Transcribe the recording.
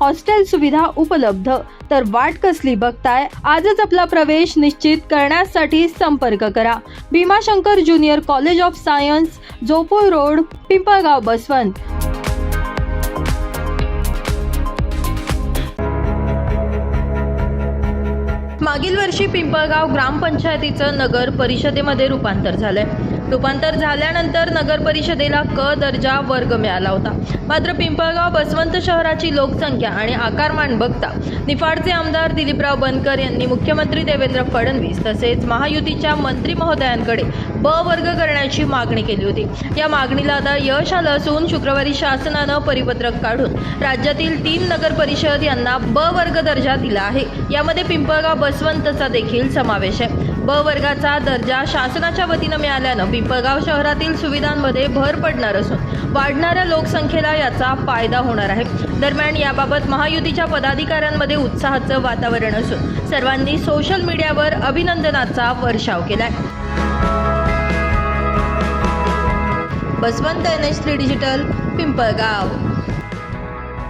Hostel सुविधा उपलब्ध. तर वाट कसली बघताय? आजच आपला प्रवेश निश्चित करण्यासाठी संपर्क करा. Bhimashankar junior college of science Jopur road Pimpalgaon Baswant. मागील वर्षी पिंपळगाव ग्रामपंचायतीचं नगर परिषदेमध्ये रूपांतर झालंय. रूपांतर झाल्यानंतर नगर परिषदेला क दर्जा वर्ग मिळाला होता. मात्र पिंपळगाव बसवंत शहराची लोकसंख्या आणि आकारमान बघता निफाडचे आमदार दिलीपराव बनकर यांनी मुख्यमंत्री देवेंद्र फडणवीस तसेच महायुतीच्या मंत्री महोदयांकडे ब वर्ग करण्याची मागणी केली होती. या मागणीला आता यश आलं असून शुक्रवारी शासनानं परिपत्रक काढून राज्यातील तीन नगर परिषद यांना ब वर्ग दर्जा दिला आहे. यामध्ये पिंपळगाव बसवंतचा देखील समावेश आहे. ब वर्गाचा दर्जा शासनाच्या वतीनं मिळाल्यानं पिंपळगाव शहरातील सुविधांमध्ये भर पडणार असून वाढणाऱ्या लोकसंख्येला याचा फायदा होणार आहे. दरम्यान याबाबत महायुतीच्या पदाधिकाऱ्यांमध्ये उत्साहाचं वातावरण असून सर्वांनी सोशल मीडियावर अभिनंदनाचा वर्षाव केलाय. Baswant N H three digital Pimpalgaon.